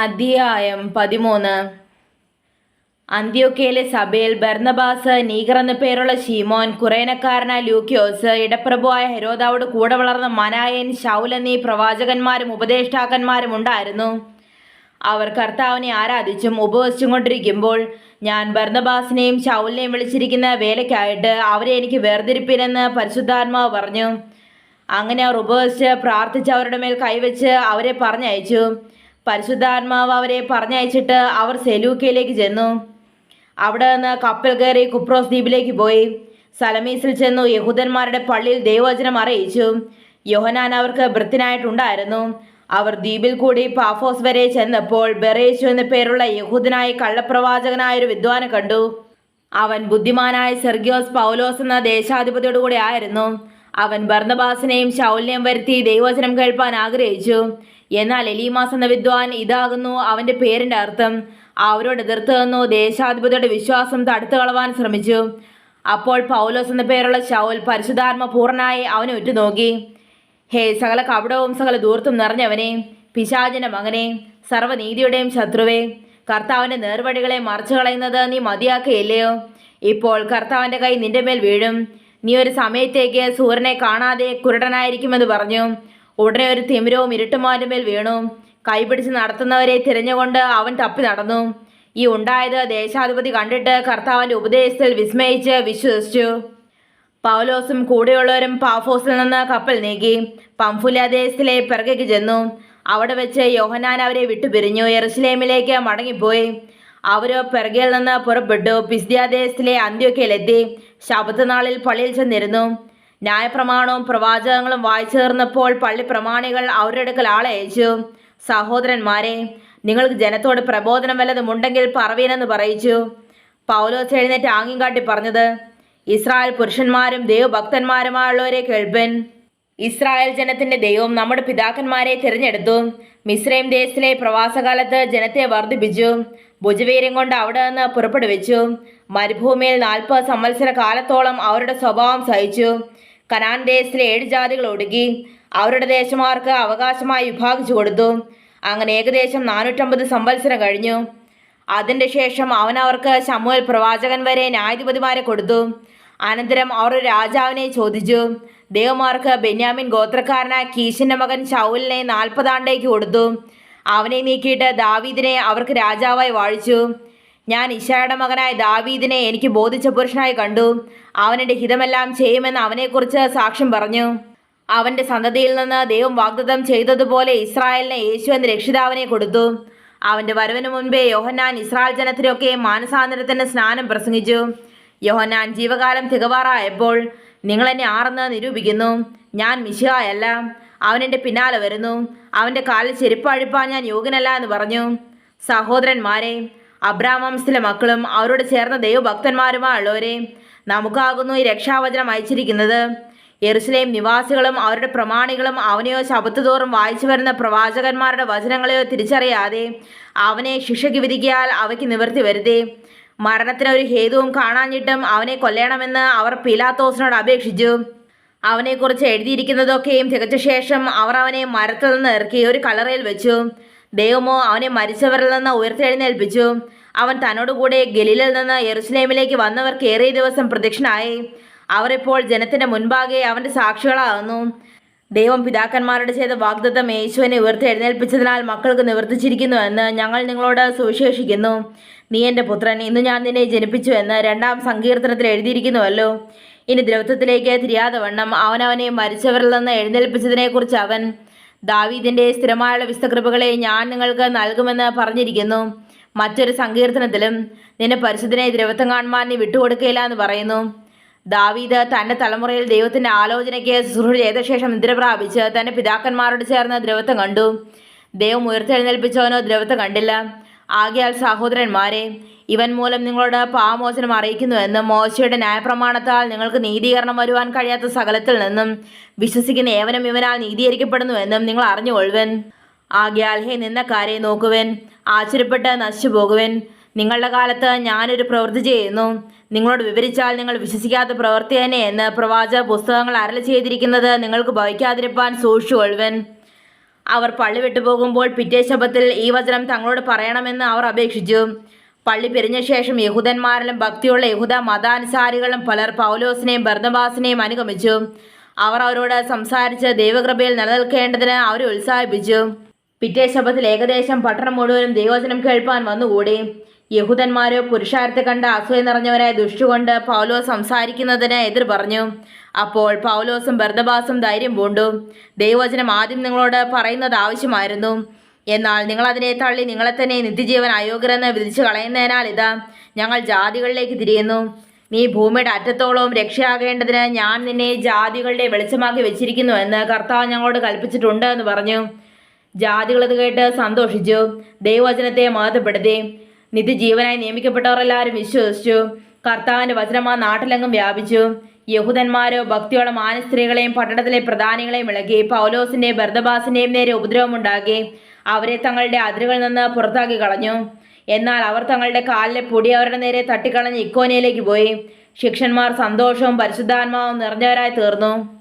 അധ്യായം പതിമൂന്ന്. അന്ത്യോക്കയിലെ സഭയിൽ ബർന്നബാസ് നീഗർ എന്നു പേരുള്ള ഷീമോൻ കുറേനക്കാരനായ ലൂക്യോസ് ഇടപ്രഭുവായ ഹെരോദാവോട് കൂടെ വളർന്ന മനായൻ ശൗൽ എന്നീ പ്രവാചകന്മാരും ഉപദേഷ്ടാക്കന്മാരും ഉണ്ടായിരുന്നു. അവർ കർത്താവിനെ ആരാധിച്ചും ഉപവസിച്ചും കൊണ്ടിരിക്കുമ്പോൾ ഞാൻ ബർണബാസിനെയും ശൗലിനെയും വിളിച്ചിരിക്കുന്ന വേലയ്ക്കായിട്ട് അവരെ എനിക്ക് വേർതിരിപ്പിനെന്ന് പരിശുദ്ധാത്മാവ് പറഞ്ഞു. അങ്ങനെ അവർ ഉപവസിച്ച് പ്രാർത്ഥിച്ച് അവരുടെ മേൽ കൈവച്ച് അവരെ പറഞ്ഞയച്ചു. പരിശുദ്ധാത്മാവ് അവരെ പറഞ്ഞയച്ചിട്ട് അവർ സെലൂക്കയിലേക്ക് ചെന്നു. അവിടെ നിന്ന് കപ്പൽ കയറി കുപ്രോസ് ദ്വീപിലേക്ക് പോയി. സലമീസിൽ ചെന്നു യഹൂദന്മാരുടെ പള്ളിയിൽ ദൈവവചനം അറിയിച്ചു. യോഹനാൻ അവർക്ക് വൃത്തിനായിട്ടുണ്ടായിരുന്നു. അവർ ദ്വീപിൽ കൂടി പാഫോസ് വരെ ചെന്നപ്പോൾ ബെറേച്ചു എന്ന പേരുള്ള യഹൂദനായ കള്ളപ്രവാചകനായ ഒരു വിദ്വാനെ കണ്ടു. അവൻ ബുദ്ധിമാനായ സെർഗിയോസ് പൗലോസ് എന്ന ദേശാധിപതിയോട് കൂടി ആയിരുന്നു. അവൻ ബർന്നബാസിനെയും ശൗലിനെയും വരുത്തി ദൈവവചനം കേൾപ്പാൻ ആഗ്രഹിച്ചു. എന്നാൽ എലീമാസ് എന്ന വിദ്വാൻ ഇതാകുന്നു അവന്റെ പേരിന്റെ അർത്ഥം. അവരോട് എതിർത്ത് നിന്നു ദേശാധിപതിയുടെ വിശ്വാസം തടുത്തു കളവാൻ ശ്രമിച്ചു. അപ്പോൾ പൗലോസ് എന്ന പേരുള്ള ശൗൽ പരിശുദ്ധാത്മ പൂർണനായി അവനെ ഉറ്റുനോക്കി. ഹേ സകല കപടവും സകല ദൂർത്തും നിറഞ്ഞവനെ പിശാചിന്റെ മകനെ സർവനീതിയുടെയും ശത്രുവേ കർത്താവിന്റെ നേർവടികളെ മറച്ചു കളയുന്നത് നീ മതിയാക്കുകയില്ലയോ? ഇപ്പോൾ കർത്താവിന്റെ കൈ നിന്റെ മേൽ വീഴും. നീ ഒരു സമയത്തേക്ക് സൂര്യനെ കാണാതെ കുരുടനായിരിക്കുമെന്ന് പറഞ്ഞു. ഉടനെ ഒരു തിമിരവും ഇരുട്ടുമാന്റെ മേൽ വീണു. കൈപിടിച്ച് നടത്തുന്നവരെ തിരഞ്ഞുകൊണ്ട് അവൻ തപ്പി നടന്നു. ഈ ഉണ്ടായത് ദേശാധിപതി കണ്ടിട്ട് കർത്താവിന്റെ ഉപദേശത്തിൽ വിസ്മയിച്ച് വിശ്വസിച്ചു. പൗലോസും കൂടെയുള്ളവരും പാഫോസിൽ നിന്ന് കപ്പൽ നീക്കി. പംഫുലാദേശത്തിലെ പിറകേക്ക് ചെന്നു. അവിടെ വെച്ച് യോഹനാൻ അവരെ വിട്ടുപിരിഞ്ഞു. എറുസലേമിലേക്ക് മടങ്ങിപ്പോയി. അവരോ പിറകിൽ നിന്ന് പുറപ്പെട്ടു. പിസ്ദ്യാദേശത്തിലെ അന്ത്യൊക്കയിലെത്തി ശബത്ത് പള്ളിയിൽ ചെന്നിരുന്നു. ന്യായപ്രമാണവും പ്രവാചകങ്ങളും വായിച്ചു തീർന്നപ്പോൾ പള്ളി പ്രമാണികൾ അവരുടെ അടുക്കൽ ആളെ അയച്ചു. സഹോദരന്മാരെ നിങ്ങൾക്ക് ജനത്തോട് പ്രബോധനം വല്ലതും ഉണ്ടെങ്കിൽ പറവീനെന്ന് പറയിച്ചു. പൗലോസ് എഴുന്നേറ്റ് ആംഗ്യം കാട്ടി പറഞ്ഞത് ഇസ്രായേൽ പുരുഷന്മാരും ദൈവഭക്തന്മാരുമായുള്ളവരെ കേൾപ്പൻ. ഇസ്രായേൽ ജനത്തിന്റെ ദൈവം നമ്മുടെ പിതാക്കന്മാരെ തിരഞ്ഞെടുത്തു. മിസ്രൈം ദേശത്തിലെ പ്രവാസകാലത്ത് ജനത്തെ വർദ്ധിപ്പിച്ചു ഭുജവീര്യം കൊണ്ട് അവിടെ നിന്ന് പുറപ്പെടുവിച്ചു. മരുഭൂമിയിൽ നാൽപ്പത് സംവത്സര കാലത്തോളം അവരുടെ സ്വഭാവം സഹിച്ചു. കനാൻ ദേശത്തിലെ ഏഴ് ജാതികൾ ഒടുക്കി അവരുടെ ദേശമാർക്ക് അവകാശമായി വിഭാഗിച്ചു കൊടുത്തു. അങ്ങനെ ഏകദേശം നാനൂറ്റമ്പത് സംവത്സരം കഴിഞ്ഞു. അതിന്റെ ശേഷം അവൻ അവർക്ക് ശമുവൽ പ്രവാചകൻ വരെ ന്യായാധിപതിമാരെ കൊടുത്തു. അനന്തരം അവർ രാജാവിനെ ചോദിച്ചു. ദേവമാർക്ക് ബെന്യാമിൻ ഗോത്രക്കാരനായ കീശിന്റെ മകൻ ഷൗലിനെ നാൽപ്പതാണ്ടേക്ക് കൊടുത്തു. അവനെ നീക്കിയിട്ട് ദാവീദിനെ അവർക്ക് രാജാവായി വാഴിച്ചു. ഞാൻ ഇഷായുടെ മകനായ ദാവീദിനെ എനിക്ക് ബോധിച്ച പുരുഷനായി കണ്ടു. അവനെന്റെ ഹിതമെല്ലാം ചെയ്യുമെന്ന് അവനെക്കുറിച്ച് സാക്ഷ്യം പറഞ്ഞു. അവന്റെ സന്തതിയിൽ നിന്ന് ദൈവം വാഗ്ദത്തം ചെയ്തതുപോലെ ഇസ്രായേലിനെ യേശു എന്ന രക്ഷിതാവിനെ കൊടുത്തു. അവന്റെ വരവിന് മുൻപേ യോഹന്നാൻ ഇസ്രായേൽ ജനത്തിനൊക്കെ മാനസാന്തരത്തിന് സ്നാനം പ്രസംഗിച്ചു. യോഹന്നാൻ ജീവകാലം തികവാറായപ്പോൾ നിങ്ങളെന്നെ ആറെന്ന് നിരൂപിക്കുന്നു. ഞാൻ മിശിഹായല്ല. അവൻ എന്റെ പിന്നാലെ വരുന്നു. അവന്റെ കാലിൽ ചെരുപ്പഴിപ്പാൻ ഞാൻ യോഗ്യനല്ല എന്ന് പറഞ്ഞു. സഹോദരന്മാരെ അബ്രാം വംശത്തിലെ മക്കളും അവരോട് ചേർന്ന ദൈവഭക്തന്മാരുമായുള്ളവരെ നമുക്കാകുന്നു ഈ രക്ഷാവചനം അയച്ചിരിക്കുന്നത്. യെറുസലേം നിവാസികളും അവരുടെ പ്രമാണികളും അവനെയോ ശബത്തുതോറും വായിച്ചു വരുന്ന പ്രവാചകന്മാരുടെ വചനങ്ങളെയോ തിരിച്ചറിയാതെ അവനെ ശിക്ഷയ്ക്ക് വിധിക്കാൽ അവയ്ക്ക് നിവൃത്തി വരുത്തി മരണത്തിന് ഒരു ഹേതുവും കാണാഞ്ഞിട്ടും അവനെ കൊല്ലണമെന്ന് അവർ പിലാത്തോസിനോട് അപേക്ഷിച്ചു. അവനെക്കുറിച്ച് എഴുതിയിരിക്കുന്നതൊക്കെയും തികച്ച ശേഷം അവർ അവനെ മരത്തിൽ നിന്ന് ഇറക്കി ഒരു കളറയിൽ വെച്ചു. ദൈവമോ അവനെ മരിച്ചവരിൽ നിന്ന് ഉയർത്തെഴുന്നേൽപ്പിച്ചു. അവൻ തന്നോടുകൂടെ ഗലീലിൽ നിന്ന് യെറുസലേമിലേക്ക് വന്നവർ ഏറെ ദിവസം പ്രത്യക്ഷനായി. അവർ ഇപ്പോൾ ജനത്തിന്റെ മുൻപാകെ അവന്റെ സാക്ഷികളാകുന്നു. ദൈവം പിതാക്കന്മാരുടെ ചെയ്ത വാഗ്ദത്തം യേശുവിനെ ഉയർത്തി എഴുന്നേൽപ്പിച്ചതിനാൽ മക്കൾക്ക് നിവർത്തിച്ചിരിക്കുന്നു എന്ന് ഞങ്ങൾ നിങ്ങളോട് സുവിശേഷിക്കുന്നു. നീ എന്റെ പുത്രൻ ഇന്ന് ഞാൻ നിന്നെ ജനിപ്പിച്ചു എന്ന് രണ്ടാം സങ്കീർത്തനത്തിൽ എഴുതിയിരിക്കുന്നുവല്ലോ. ഇനി ദ്രവത്വത്തിലേക്ക് തിരിയാതെ വണ്ണം അവനവനെ മരിച്ചവരിൽ നിന്ന് എഴുന്നേൽപ്പിച്ചതിനെക്കുറിച്ച് അവൻ ദാവീദിന്റെ സ്ഥിരമായുള്ള വിസ്തകൃപകളെ ഞാൻ നിങ്ങൾക്ക് നൽകുമെന്ന് പറഞ്ഞിരിക്കുന്നു. മറ്റൊരു സങ്കീർത്തനത്തിലും നിന്നെ പരിശുദ്ധനെ ദ്രവത്വം കാണുവാൻ നീ വിട്ടുകൊടുക്കുകയില്ല എന്ന് പറയുന്നു. ദാവീദ് തന്റെ തലമുറയിൽ ദൈവത്തിന്റെ ആലോചനയ്ക്ക് ശുശ്രൂഷ ചെയ്ത ശേഷം നിദ്ര പ്രാപിച്ച് തന്റെ പിതാക്കന്മാരോട് ചേർന്ന് ദ്രവത്വം കണ്ടു. ദൈവം ഉയർത്തെഴുന്നേൽപ്പിച്ചവനോ ദ്രവത്വം കണ്ടില്ല. ആകയാൽ സഹോദരന്മാരെ ഇവൻ മൂലം നിങ്ങളോട് പാമോചനം അറിയിക്കുന്നുവെന്നും മോശയുടെ ന്യായപ്രമാണത്താൽ നിങ്ങൾക്ക് നീതീകരണം വരുവാൻ കഴിയാത്ത സകലത്തിൽ നിന്നും വിശ്വസിക്കുന്ന ഏവനും ഇവനാൽ നീതീകരിക്കപ്പെടുന്നുവെന്നും നിങ്ങൾ അറിഞ്ഞുകൊള്ളുവൻ ആകയാൽ ഹേ നിന്നക്കാരെ നോക്കുവൻ ആശ്ചര്യപ്പെട്ട് നശിച്ചു പോകുവൻ നിങ്ങളുടെ കാലത്ത് ഞാനൊരു പ്രവൃത്തി ചെയ്യുന്നു. നിങ്ങളോട് വിവരിച്ചാൽ നിങ്ങൾ വിശ്വസിക്കാത്ത പ്രവൃത്തി തന്നെ എന്ന് പ്രവാചക പുസ്തകങ്ങൾ അരളി ചെയ്തിരിക്കുന്നത് നിങ്ങൾക്ക് ഭവിക്കാതിരിപ്പാൻ സൂക്ഷിച്ചുകൊള്ളുവൻ അവർ പള്ളി വിട്ടുപോകുമ്പോൾ പിറ്റേ ശബത്തിൽ ഈ വചനം തങ്ങളോട് പറയണമെന്ന് അവർ അപേക്ഷിച്ചു. പള്ളി പിരിഞ്ഞ ശേഷം യഹൂദന്മാരിലും ഭക്തിയുള്ള യഹൂദ മതാനുസാരികളും പലർ പൗലോസിനെയും ബർന്നബാസിനെയും അനുഗമിച്ചു. അവർ അവരോട് സംസാരിച്ച് ദൈവകൃപയിൽ നിലനിൽക്കേണ്ടതിന് അവരെ ഉത്സാഹിപ്പിച്ചു. പിറ്റേ ശബത്തിൽ ഏകദേശം പട്ടണം മുഴുവനും ദൈവവചനം കേൾപ്പാൻ വന്നുകൂടി. യഹൂദന്മാരോ പുരുഷാരത്തെ കണ്ട് അസൂയ നിറഞ്ഞവരായ ദുഷ്ടുകൊണ്ട് പൗലോസ് സംസാരിക്കുന്നതിന് എതിർ പറഞ്ഞു. അപ്പോൾ പൗലോസും ബർദബാസും ധൈര്യം പൂണ്ടു. ദൈവവചനം ആദ്യം നിങ്ങളോട് പറയുന്നത് ആവശ്യമായിരുന്നു. എന്നാൽ നിങ്ങൾ അതിനെ തള്ളി നിങ്ങളെ തന്നെ നിത്യജീവൻ അയോഗ്യരെന്ന് വിധിച്ചു കളയുന്നതിനാൽ ഇതാ ഞങ്ങൾ ജാതികളിലേക്ക് തിരിയുന്നു. നീ ഭൂമിയുടെ അറ്റത്തോളവും രക്ഷയാകേണ്ടതിന് ഞാൻ നിന്നെ ജാതികളുടെ വെളിച്ചമാക്കി വെച്ചിരിക്കുന്നു എന്ന് കർത്താവ് ഞങ്ങളോട് കൽപ്പിച്ചിട്ടുണ്ട് എന്ന് പറഞ്ഞു. ജാതികൾ ഇത് കേട്ട് സന്തോഷിച്ചു. ദൈവവചനത്തെ മഹത്വപ്പെടുത്തി. നിത്യജീവനായി നിയമിക്കപ്പെട്ടവർ എല്ലാവരും വിശ്വസിച്ചു. കർത്താവിന്റെ വചനം ആ നാട്ടിലെങ്ങും വ്യാപിച്ചു. യഹൂദന്മാരോ ഭക്തിയോളം മാനസ്ത്രീകളെയും പട്ടണത്തിലെ പ്രധാനികളെയും ഇളക്കി പൗലോസിന്റെയും ബർദബാസിന്റെയും നേരെ ഉപദ്രവമുണ്ടാക്കി. അവരെ തങ്ങളുടെ അതിരുകളിൽ നിന്ന് പുറത്താക്കി കളഞ്ഞു. എന്നാൽ അവർ തങ്ങളുടെ കാലിലെ പൊടി അവരുടെ നേരെ തട്ടിക്കളഞ്ഞ് ഇക്കോനയിലേക്ക് പോയി. ശിക്ഷന്മാർ സന്തോഷവും പരിശുദ്ധാത്മാവും നിറഞ്ഞവരായി തീർന്നു.